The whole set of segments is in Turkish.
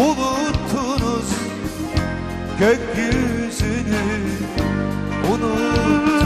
Buluttunuz gökyüzünü unuttunuz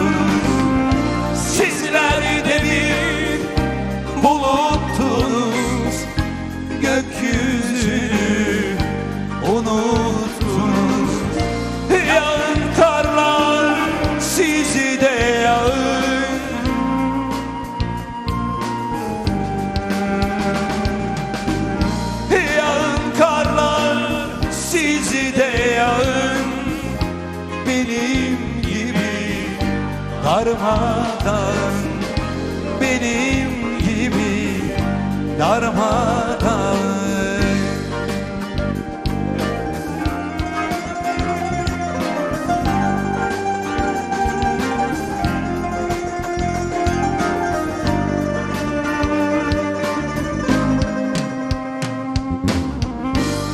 Benim gibi darmadan Benim gibi darmadan.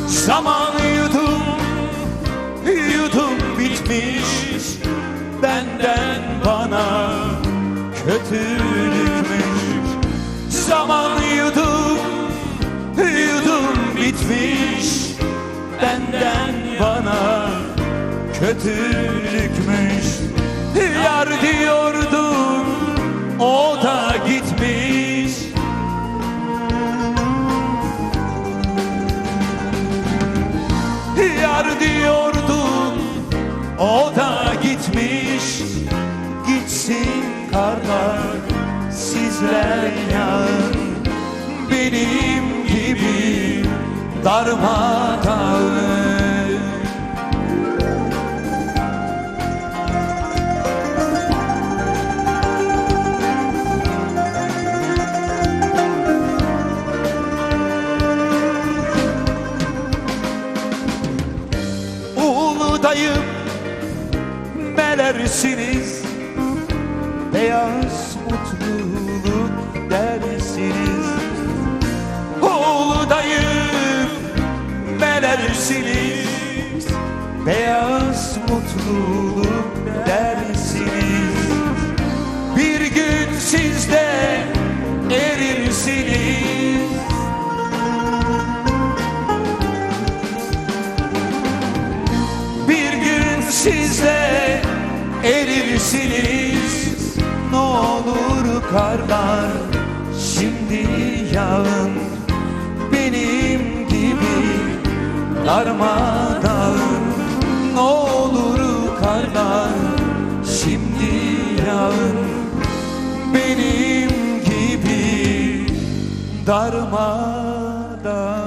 Zaman yudum, bitmiş Benden bana kötülükmüş. Zaman yudum, yudum bitmiş Benden bana kötülükmüş. Yar diyordum, o da gitmiş Gitsin karlar sizler yağın Benim gibi darmadağın. Uludayım melersiniz Beyaz mutluluk dersiniz. Uludayım melersiniz Beyaz mutluluk dersiniz. Bir gün siz de erirsiniz. Bir gün siz de erirsiniz karlar şimdi yağın Benim gibi darmadağın Ne olur karlar. Şimdi yağın Benim gibi darmadağın